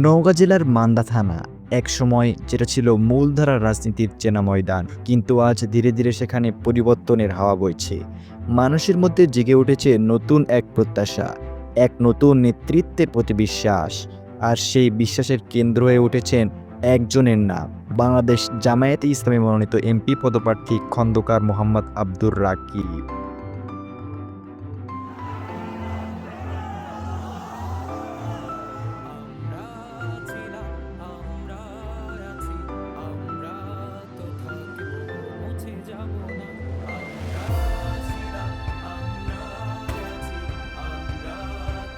নওগাঁ জেলার মান্দা থানা। একসময় যেটা ছিল মূলধারার রাজনীতির চেনা ময়দান, কিন্তু আজ ধীরে ধীরে সেখানে পরিবর্তনের হাওয়া বইছে। মানুষের মধ্যে জেগে উঠেছে নতুন এক প্রত্যাশা, এক নতুন নেতৃত্বের প্রতি বিশ্বাস। আর সেই বিশ্বাসের কেন্দ্র হয়ে উঠেছেন একজনের নাম, বাংলাদেশ জামায়াতে ইসলামী মনোনীত এমপি পদপ্রার্থী খন্দকার মোহাম্মদ আব্দুর রাকিব।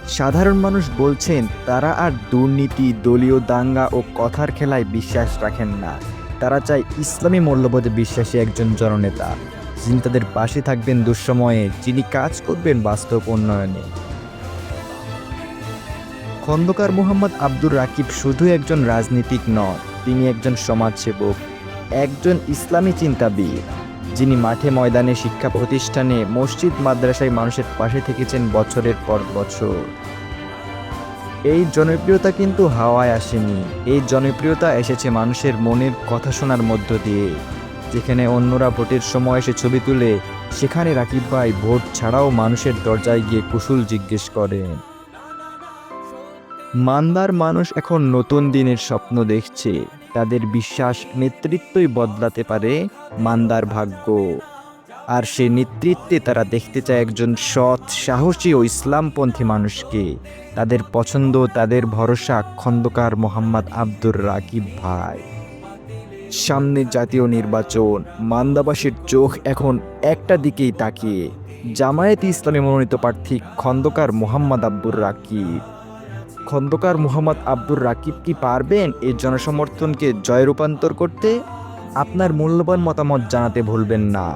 সাধারণ মানুষ বলছেন তারা আর দুর্নীতি, দলীয় দাঙ্গা ও কথার খেলায় বিশ্বাস রাখেন না। তারা চায় ইসলামী মূল্যবোধে বিশ্বাসী একজন জননেতা, যিনি তাদের পাশে থাকবেন দুঃসময়ে, যিনি কাজ করবেন বাস্তব উন্নয়নে। খন্দকার মোহাম্মদ আব্দুর রাকিব শুধু একজন রাজনীতিক নন, তিনি একজন সমাজসেবক, একজন ইসলামী চিন্তাবিদ। যিনি মাঠে ময়দানে শিক্ষা প্রতিষ্ঠানে, মসজিদ মাদ্রাসায় মানুষের পাশে থেকেছেন বছরের পর বছর। এই জনপ্রিয়তা কিন্তু হাওয়ায় আসেনি। এই জনপ্রিয়তা এসেছে মানুষের মনের কথা শোনার মধ্য দিয়ে। যেখানে অন্যরা ভোটের সময় এসে ছবি তুলে, সেখানে রাকিব ভাই ভোট ছাড়াও মানুষের দরজায় গিয়ে কুশল জিজ্ঞেস করেন। মান্দার মানুষ এখন নতুন দিনের স্বপ্ন দেখছে। তাদের বিশ্বাস নেতৃত্বই বদলাতে পারে মান্দার ভাগ্য। আর সে নেতৃত্বে তারা দেখতে চায় একজন সৎ, সাহসী ও ইসলামপন্থী মানুষকে। তাদের পছন্দ তাদের ভরসা খন্দকার মোহাম্মদ আব্দুর রাকিব ভাই। সামনে জাতীয় নির্বাচন, মান্দাবাসীর চোখ এখন একটা দিকেই তাকিয়ে। জামায়াত ইসলামী মনোনীত প্রার্থী খন্দকার মোহাম্মদ আব্দুর রাকিব। খন্দকার মোহাম্মদ আব্দুর রাকিব কি পারবেন এই জনসমর্থনকে জয় রূপান্তর করতে? আপনার মূল্যবান মতামত জানাতে ভুলবেন না।